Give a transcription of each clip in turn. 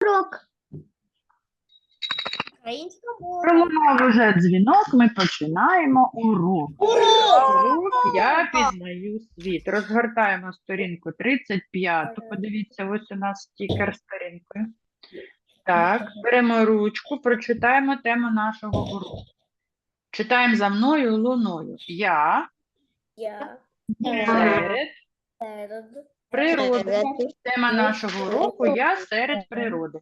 Урок. Українська мова. Пролунав уже дзвінок, ми починаємо урок. Урок я пізнаю світ. Розгортаємо сторінку 35. Подивіться, ось у нас стікер з сторінкою. Так, беремо ручку, прочитаємо тему нашого уроку. Читаємо за мною луною. Я Я серед серед природи. Тема нашого уроку Я серед природи.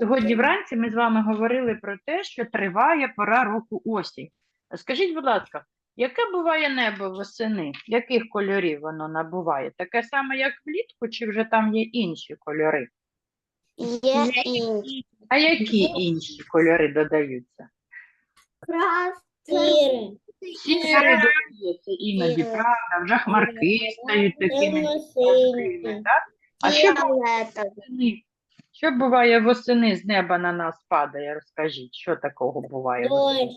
Сьогодні вранці ми з вами говорили про те, що триває пора року осінь. А Скажіть, будь ласка, яке буває небо восени? Яких кольорів воно набуває? Таке саме, як влітку, чи вже там є інші кольори? є інші. А які інші кольори додаються? Сіре. Сірі додаються іноді, правда, вже хмарки стають такими жовтими, так? А що Фіолетовий. восени? Що буває восени з неба на нас падає? Розкажіть, що такого буває? восени?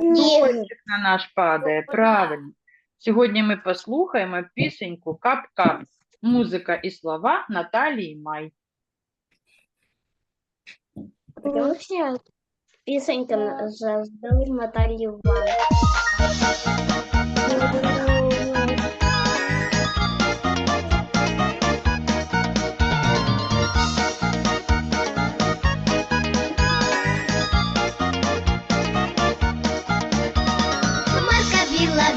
Дощик на наш падає, правильно. Сьогодні ми послухаємо пісеньку Кап-Кап. Музика і слова Наталії Май. Потому что песенка завжди Наталі Ван. Хмарка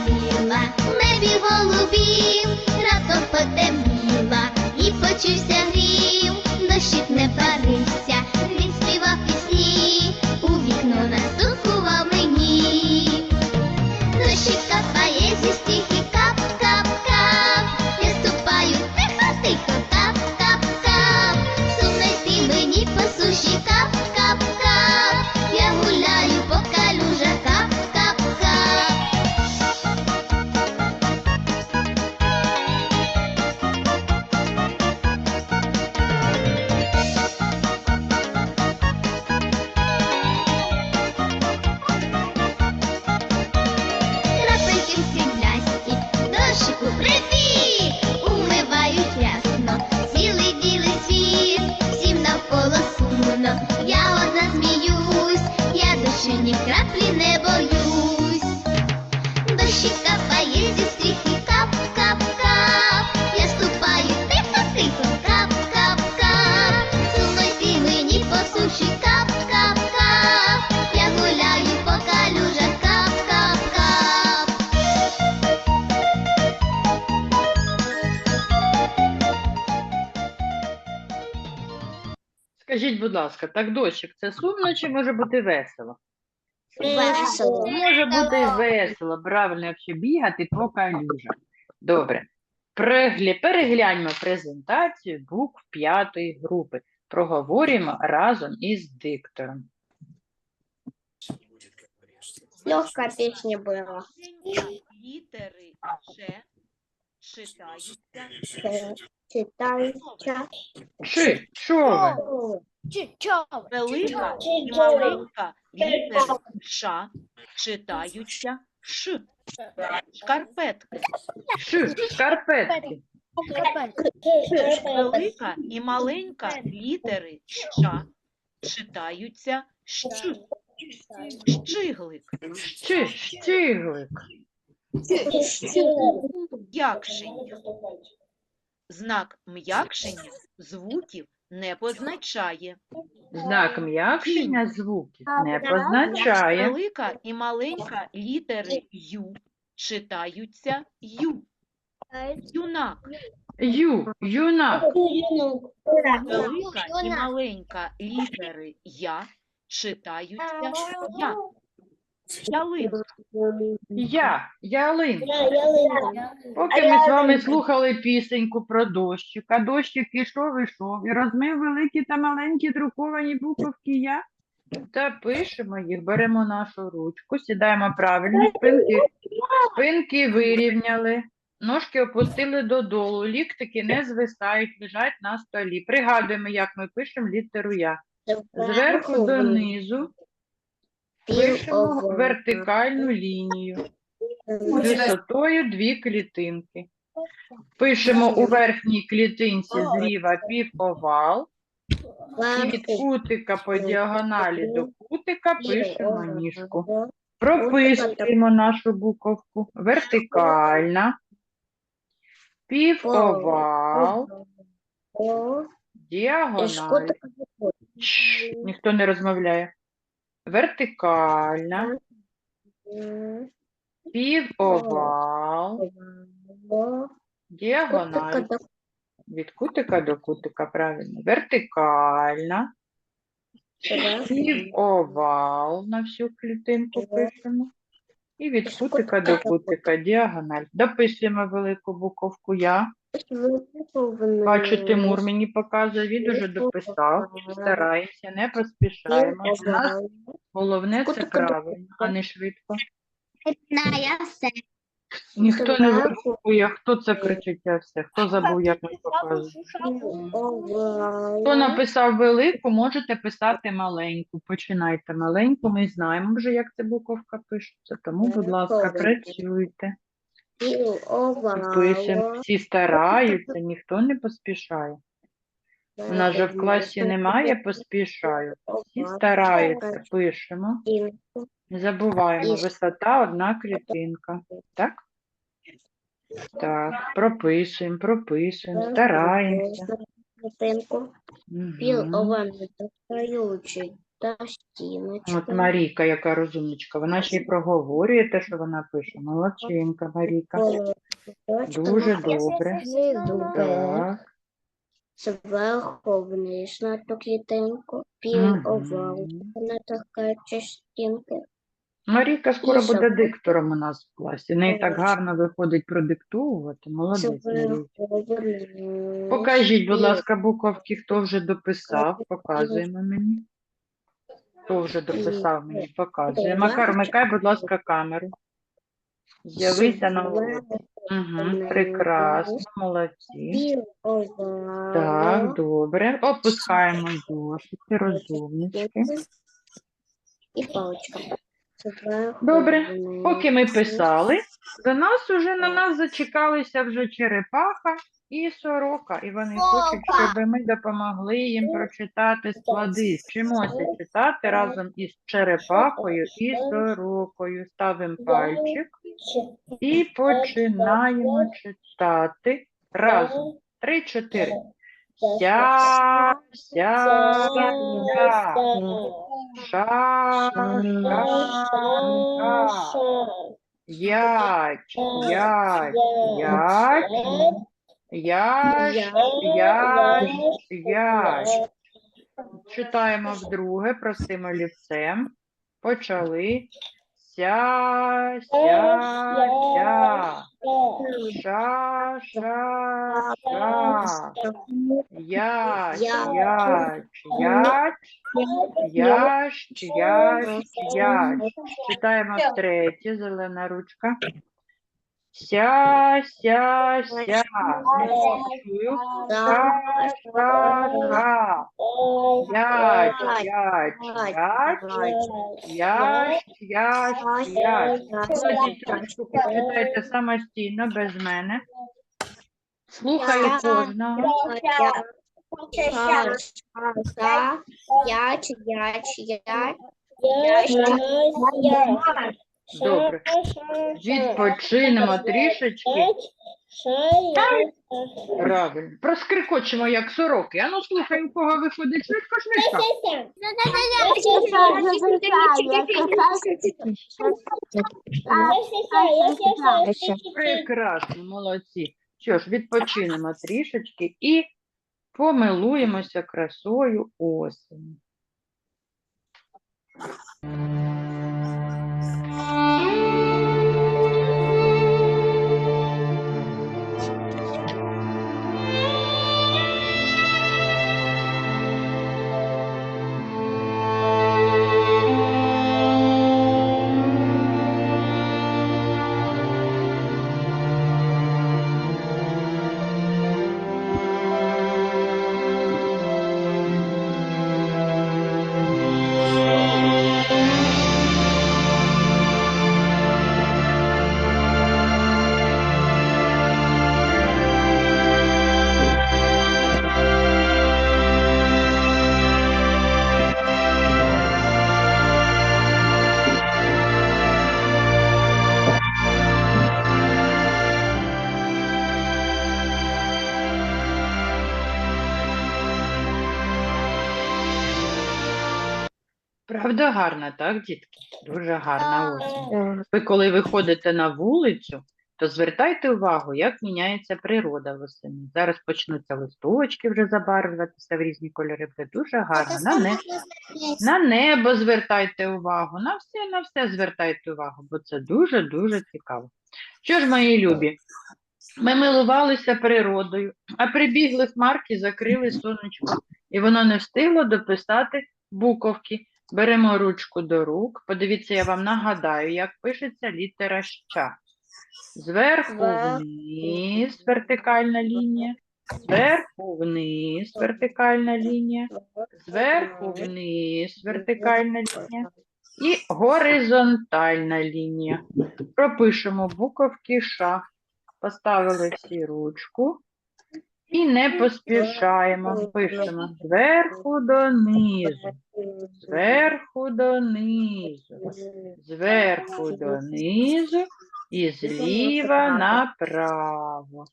біла в небі голубів, раптом потемніла і почувся будь ласка, так дощик це сумно чи може бути весело? Весело. Може бути весело, правильно, якщо бігати по калюжах. Добре. Переглі... Перегляньмо презентацію букв п'ятої групи. Проговорюємо разом із диктором. Легкая песня была. Літери Ж читаються Читайте. Чи, ви? велика і маленька літери Ш читаються Ш. Шкарпетки. Велика і маленька літери Щ читаються Щ. Щиглик. Щи, щиглик. М'якшення. Знак м'якшення звуків не позначає. Знак м'якшення звуків не позначає. Велика і маленька літери Ю читаються Ю. Юнак. Ю, юнак. Велика і маленька літери Я читаються Я. Ялинка. Я, ялин. Поки ми з вами слухали пісеньку про дощик, а дощик ішов, ішов, і розмив великі та маленькі друковані буковки Я. Та пишемо їх, беремо нашу ручку, сідаємо правильно, спинки, спинки вирівняли, ножки опустили додолу, ліктики не звисають, лежать на столі. Пригадуємо, як ми пишемо літеру Я. Зверху донизу пишемо вертикальну лінію висотою дві клітинки. Пишемо у верхній клітинці зліва півовал, І від кутика по діагоналі до кутика пишемо ніжку. Прописуємо нашу буковку. Вертикальна, півовал, діагональ. Ніхто не розмовляє. Вертикальна, півовал, діагональ. Від кутика до кутика, правильно. Вертикальна, півовал на всю клітинку пишемо. І від кутика до кутика діагональ. Дописуємо велику буковку Я. Бачу, Тимур мені показує, він уже дописав. Стараємося, не поспішаємо. У нас головне це правильно, а не швидко. Ніхто не враховує, хто це кричить, а все. Хто забув, як ми показуємо. Хто написав велику, можете писати маленьку. Починайте маленьку, ми знаємо вже, як ця буковка пишеться. Тому, будь ласка, працюйте. Пишемо. Всі стараються, ніхто не поспішає. У нас же в класі немає поспішаю. Всі стараються, пишемо. Не забуваємо, висота одна клітинка. Так? Так, прописуємо, прописуємо, стараємося. Достаючи та стіночка. От Марійка, яка розумничка, вона ще й проговорює те, що вона пише. Молодчинка, Марійка. Дуже добре. Так. зверху вниз на ту клітинку, піл овал на така частинка. Марійка скоро І буде диктором у нас в класі. В неї так гарно виходить продиктовувати. Молодець, Марійка. Покажіть, будь ласка, буковки, хто вже дописав, показуємо мені. Хто вже дописав мені, показує. Макар, вмикай, будь ласка, камеру. З'явися на. Угу, прекрасно, молодці. Так, добре. Опускаємо зошити, розумнички. І паличка. Добре. Поки ми писали, до нас уже на нас зачекалися вже черепаха і сорока, і вони хочуть, щоб ми допомогли їм прочитати склади. Вчимося читати разом із черепахою і сорокою. Ставимо пальчик і починаємо читати разом. Три-чотири. Ся, ся, ся. Ша, ша, ша. Яч, яч, яч. Яч, яч, яч. Читаємо вдруге, простим олівцем. Почали. Ся, ся, ся. Ша, ша, ша. Яч, яч, яч. Ящ, ящ, ящ. Читаємо втретє, зелена ручка. Ся, ся, ся. Чую. Ша, ша, ша. Яч, яч, яч. Ящ, ящ, ящ. Кладіть ручку, прочитайте самостійно, без мене. Слухаю кожного. Яч, яч, яч. Добре. Відпочинемо трішечки. Правильно. Проскрикочемо, як сороки. Ану, слухай, у кого виходить швидко швидко. Прекрасно, молодці. Що ж, відпочинемо трішечки і помилуємося красою осені. Правда гарна, так, дітки? Дуже гарна осінь. Ви коли виходите на вулицю, то звертайте увагу, як міняється природа восени. Зараз почнуться листочки вже забарвлюватися в різні кольори. Буде дуже гарно. На, не... на небо звертайте увагу, на все, на все звертайте увагу, бо це дуже-дуже цікаво. Що ж, мої любі, ми милувалися природою, а прибігли хмарки, закрили сонечко, і воно не встигло дописати буковки. Беремо ручку до рук. Подивіться, я вам нагадаю, як пишеться літера ща. Зверху вниз вертикальна лінія, зверху вниз вертикальна лінія, зверху вниз вертикальна лінія і горизонтальна лінія. Пропишемо буковки Ш. Поставили всі ручку і не поспішаємо. Пишемо зверху донизу, зверху донизу, зверху донизу і зліва направо.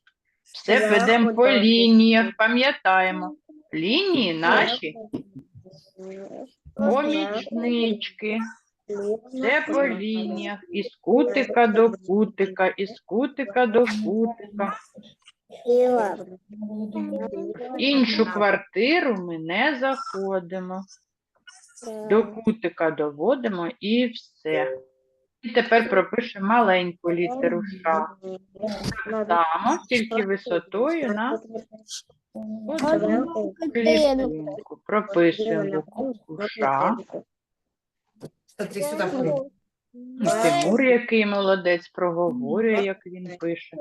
Все ведемо по лініях, пам'ятаємо. Лінії наші помічнички. Все по лініях, із кутика до кутика, із кутика до кутика. В іншу квартиру ми не заходимо. До кутика доводимо і все. І тепер пропишемо маленьку літеру Ш. Само, тільки висотою на одну клітинку. Прописуємо букву Ш. Тимур, який молодець, проговорює, як він пише.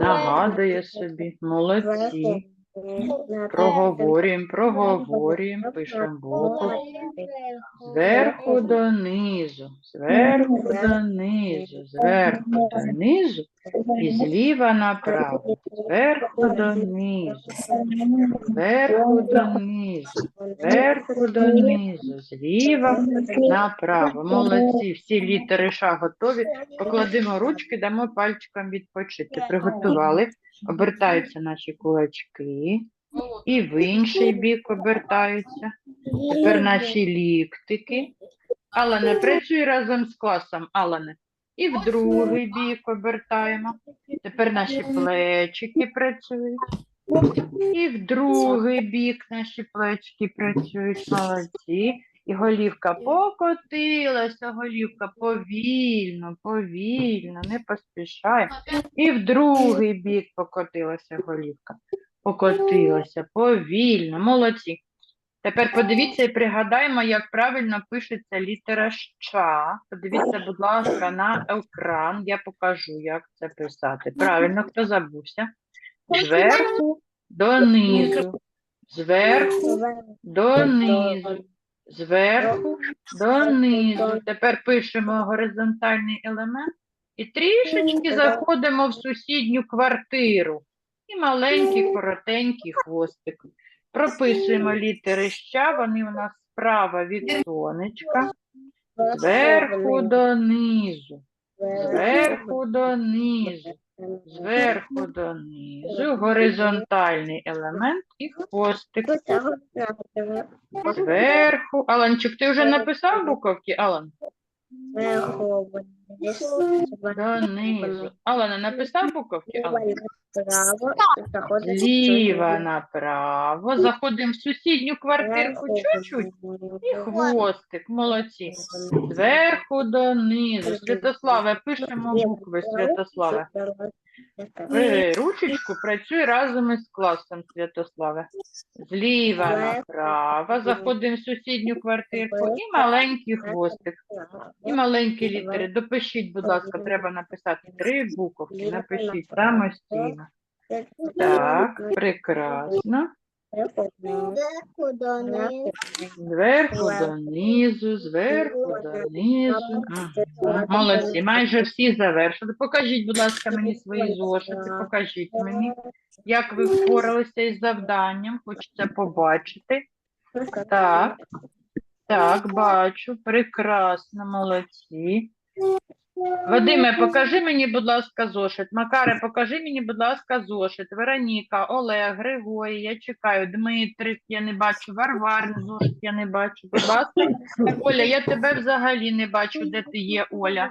Нагадує собі. Молодці. Проговорюємо, проговорюємо, пишемо боку. Зверху донизу, зверху донизу, зверху донизу і зліва направо, зверху донизу, зверху донизу, зверху донизу, зліва направо. Молодці, всі літери Ш готові. Покладемо ручки, дамо пальчикам відпочити. Приготували. Обертаються наші кулачки. І в інший бік обертаються. Тепер наші ліктики. Алане, працюй разом з класом, Алане. І в другий бік обертаємо. Тепер наші плечики працюють. І в другий бік наші плечики працюють. Молодці. І голівка покотилася, голівка повільно, повільно, не поспішає. І в другий бік покотилася голівка. Покотилася повільно, молодці. Тепер подивіться і пригадаємо, як правильно пишеться літера «ща». Подивіться, будь ласка, на екран. Я покажу, як це писати. Правильно, хто забувся? Зверху донизу. Зверху донизу. Зверху донизу. Тепер пишемо горизонтальний елемент і трішечки заходимо в сусідню квартиру. І маленький, коротенький хвостик. Прописуємо літери ща, вони у нас справа від сонечка. Зверху донизу. Зверху донизу. Зверху донизу. Горизонтальний елемент і хвостик. Зверху. Аланчик, ти вже написав буковки, Алан? Донизу. Алана, написав буковки? ліва Зліва направо. Заходимо в сусідню квартирку чуть-чуть. І хвостик. Молодці. Зверху донизу. Святославе, пишемо букви, Святославе. Ручечку, працюй разом із класом, Святославе. Зліва направо. Заходимо в сусідню квартирку. І маленький хвостик. І маленькі літери. Допишіть, будь ласка, треба написати три буковки. Напишіть самостійно. Так, прекрасно. Зверху донизу, зверху донизу. Ага. Молодці, майже всі завершили. Покажіть, будь ласка, мені свої зошити. Покажіть мені, як ви впоралися із завданням. Хочеться побачити. Так, так, бачу. Прекрасно, молодці. Вадиме, покажи мені, будь ласка, зошит. Макаре, покажи мені, будь ласка, зошит. Вероніка, Олег, Григорій, я чекаю. Дмитрик, я не бачу, Варвар, зошит я не бачу. Будь ласка. Оля, я тебе взагалі не бачу, де ти є, Оля.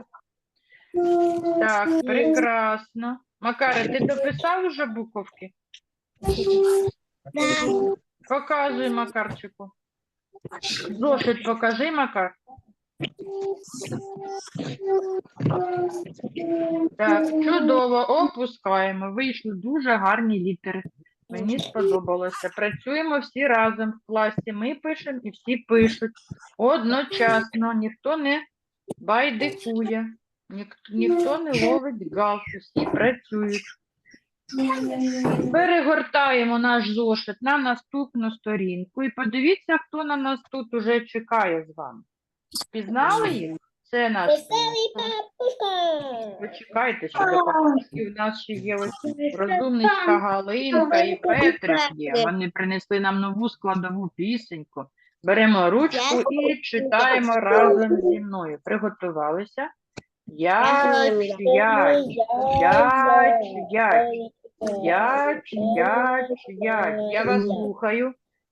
Так, прекрасно. Макаре, ти дописав уже буковки? Показуй, Макарчику. Зошит покажи, Макар. Так, чудово, опускаємо. Вийшли дуже гарні літери. Мені сподобалося. Працюємо всі разом в класі. Ми пишемо і всі пишуть. Одночасно ніхто не байдикує, ніхто, ніхто не ловить гав, всі працюють. Перегортаємо наш зошит на наступну сторінку і подивіться, хто на нас тут уже чекає з вами. Пізнали їх? Це наш. Веселий папушка. Почекайте, що до папушків у нас ще є ось розумничка Галинка і Петрик є. Вони принесли нам нову складову пісеньку. Беремо ручку і читаємо разом зі мною. Приготувалися. Я чуяч, я чуяч, я чуяч, я. Я вас слухаю.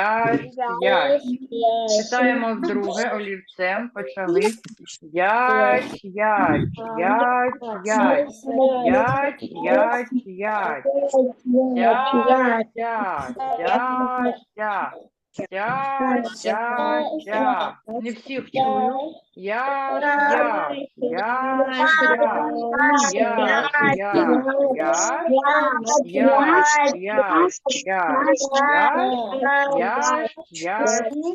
Я, Читаємо друге олівцем, почали. Ять, ять, ять, ять, ять, ять, ять, ять, ять, ять, ять. Я, я, я. Не всіх чую. Я, я, я, я, я, я, я, я, я, я, я,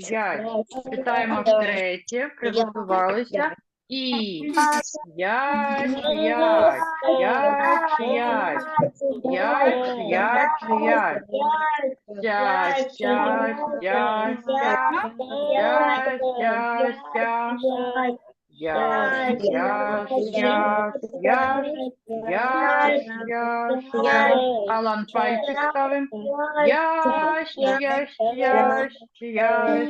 я. Читаємо втретє, приготувалися. І п'ять, п'ять, п'ять, п'ять. Алан пальчик ставим. Я, я, я, я, я.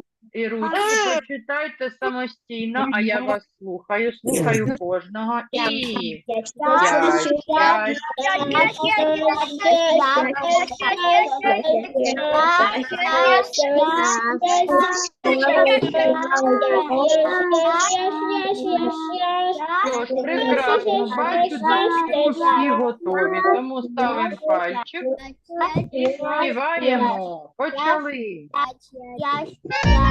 і ручку прочитайте самостійно, а я вас слухаю, слухаю кожного. І... Прекрасно, бачу, дочки усі готові, тому ставимо пальчик, і співаємо, почали.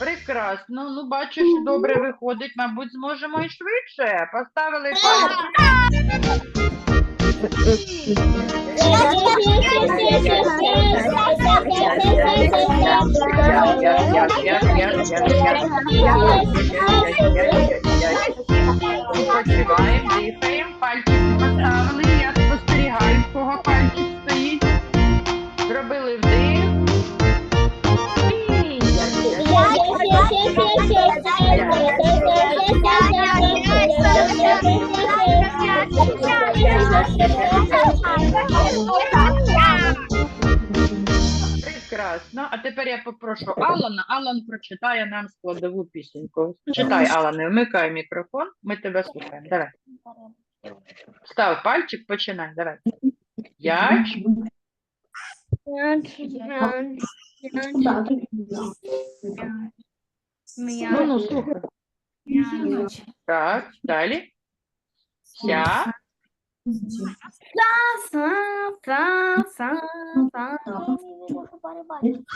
Прекрасно. Ну, бачиш, добре виходить, мабуть, зможемо і швидше. Поставили. пальці. Відпочиваємо, дихаємо, пальчик поставили, я спостерігаю, в кого пальчик стоїть. Зробили вдих. І- Прекрасно. А тепер я попрошу Алана. Алан прочитає нам складову пісеньку. Читай, Алане, вмикай мікрофон, ми тебе слухаємо. Давай. Став пальчик, починай. Давай. П'ять. Ну, ну, слухай. Так, далі. Ся,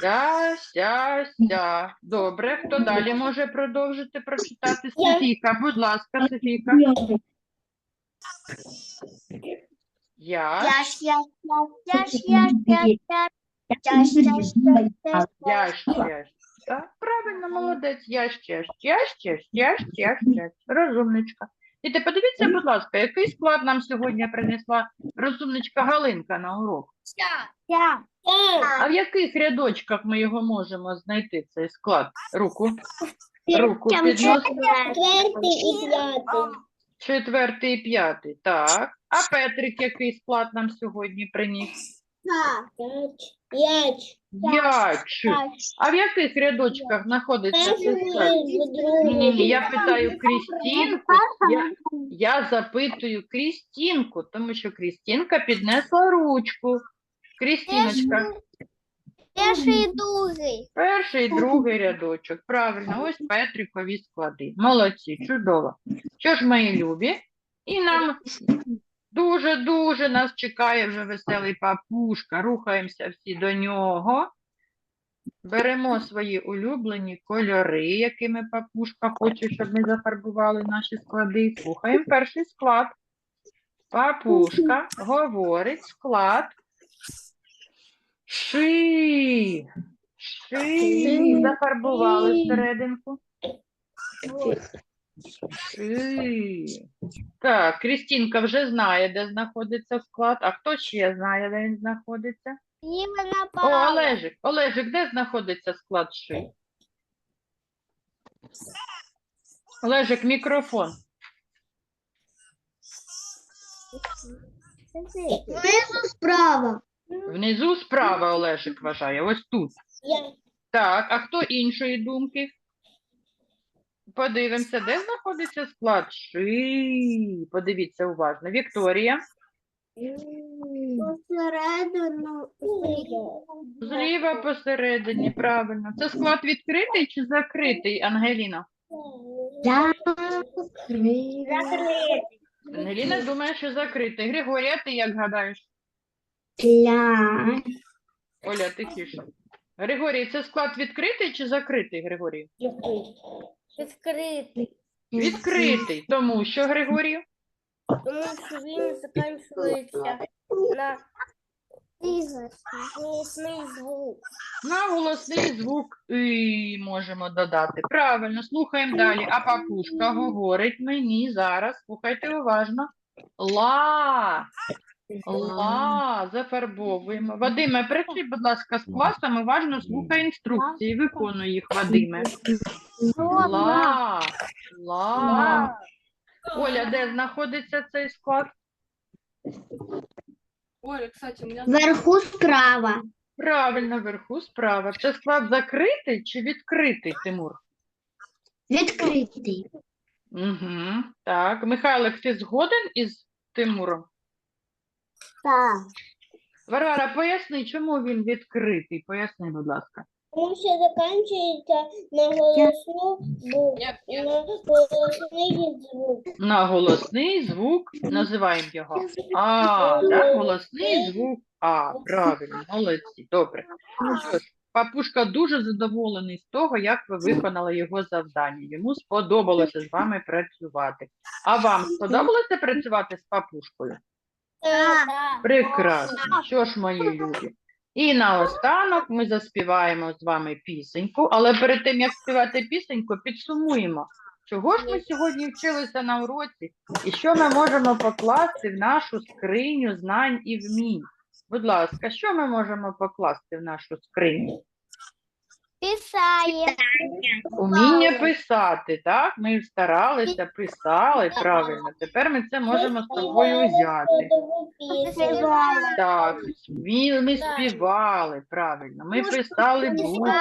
ся, ся, ся. Добре, хто далі може продовжити прочитати? Софійка, будь ласка, Софійка. Я, я, ще. Правильно, молодець. Я ще, ще, ще, ще, ще, ще. Розумничка. Діти, подивіться, будь ласка, який склад нам сьогодні принесла розумничка Галинка на урок? А в яких рядочках ми його можемо знайти, цей склад? Руку. Руку піднос. Четвертий і п'ятий. Так. А Петрик який склад нам сьогодні приніс? П'ять. А в яких рядочках знаходиться цей? Ні, ні, я питаю Крістінку. Я, я запитую Крістінку, тому що Крістінка піднесла ручку. Крістіночка, Перший і другий. перший і другий рядочок. Правильно, ось Петрикові склади. Молодці, чудово. Що ж, мої любі? І нам дуже-дуже нас чекає вже веселий папушка. Рухаємося всі до нього. Беремо свої улюблені кольори, якими папушка хоче, щоб ми зафарбували наші склади. Слухаємо перший склад. Папушка говорить склад. Ши. Ши. Зафарбували всерединку. Так, Крістінка вже знає, де знаходиться склад. А хто ще знає, де він знаходиться? О. Олежик, Олежик, де знаходиться склад ши? Олежик, мікрофон. Знизу справа. Внизу справа Олежик вважає, ось тут. Так, а хто іншої думки? Подивимося, де знаходиться склад ши. Подивіться уважно. Вікторія. Посередину. Зліва посередині, правильно. Це склад відкритий чи закритий, Ангеліна? Ангеліна думає, що закритий. Григорія, ти як гадаєш? Оля, тихіше. Григорій, це склад відкритий чи закритий, Григорій? Відкритий. Відкритий. Відкритий, Тому що, Григорію? Тому що він закінчується на голосний звук. На голосний звук «и» можемо додати. Правильно, слухаємо далі. А папушка говорить мені зараз, слухайте уважно. Ла. Ла. Зафарбовуємо. Вадиме, прийшли, будь ласка, з класом, уважно слухай інструкції. Виконуй їх, Вадиме. Ла. Ла. Оля, де знаходиться цей склад? Оля, кстати, у меня Вверху справа. Правильно, вверху справа. Це склад закритий чи відкритий, Тимур? Відкритий. Угу. Так, Михайлик, ти згоден із Тимуром? Так. Варвара, поясни, чому він відкритий? Поясни, будь ласка. Тому що закінчується на голосну букву. На голосний звук. На голосний звук називаємо його. А, да, голосний звук А. Правильно, молодці, добре. Ну що ж, папушка дуже задоволений з того, як ви виконали його завдання. Йому сподобалося з вами працювати. А вам сподобалося працювати з папушкою? Прекрасно. Що ж, мої любі? І наостанок ми заспіваємо з вами пісеньку, але перед тим, як співати пісеньку, підсумуємо, чого ж ми сьогодні вчилися на уроці і що ми можемо покласти в нашу скриню знань і вмінь. Будь ласка, що ми можемо покласти в нашу скриню? Писає. Уміння писати, так? Ми старалися, писали правильно. Тепер ми це можемо з собою взяти. Так, ми, ми співали правильно. Ми писали букви.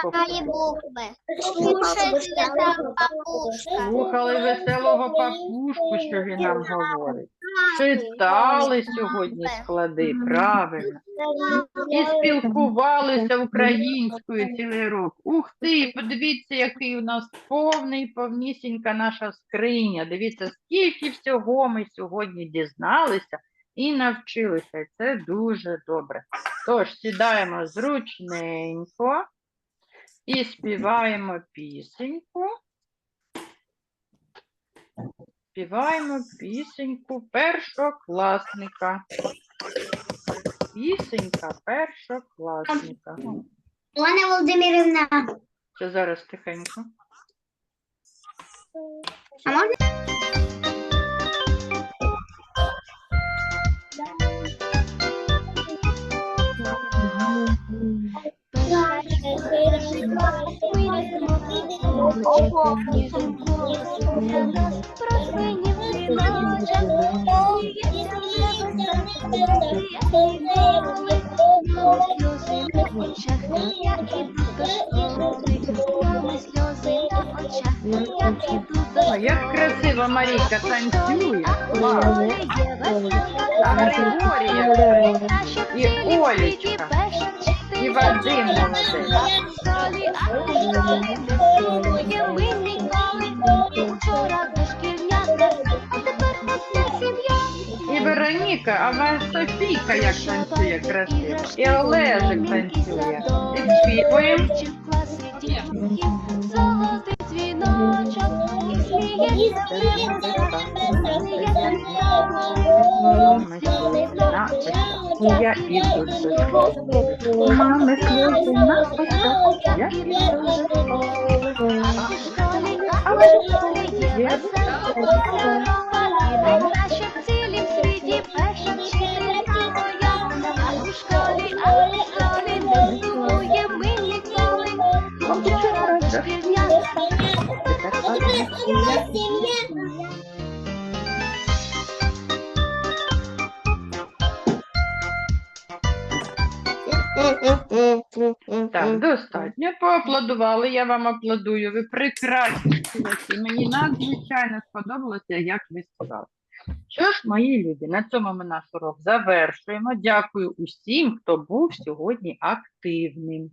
Слухали веселого папушку, що він нам говорить. Читали сьогодні склади, правильно. І спілкувалися українською цілий рік. Ух ти, подивіться, який у нас повний, повнісінька наша скриня. Дивіться, скільки всього ми сьогодні дізналися і навчилися. Це дуже добре. Тож сідаємо зручненько і співаємо пісеньку. Співаємо пісеньку першокласника. Пісенька першокласника. Олена Володимирівна, Це зараз тихенько. а можна? Як красиво Марійка танцює. А Григорія і Олечка, і Вадим молодець. І Вероніка, а вас Софійка як танцює красиво. І Олежик танцює. Підспівуємо. Золотий дзвіночок і сміється. Я іду до школи. Мами сльози на очах. Я іду до школи. А в школі є Найкраще в цілім світі перша вчителька моя. А у школі, а у школі не сумує ми ніколи. Вчора дошкільня Так, Поаплодували, я вам аплодую. Ви прекрасні співаки. Мені надзвичайно сподобалося, як ви сказали. Що ж, мої любі, на цьому ми наш урок завершуємо. Дякую усім, хто був сьогодні активним.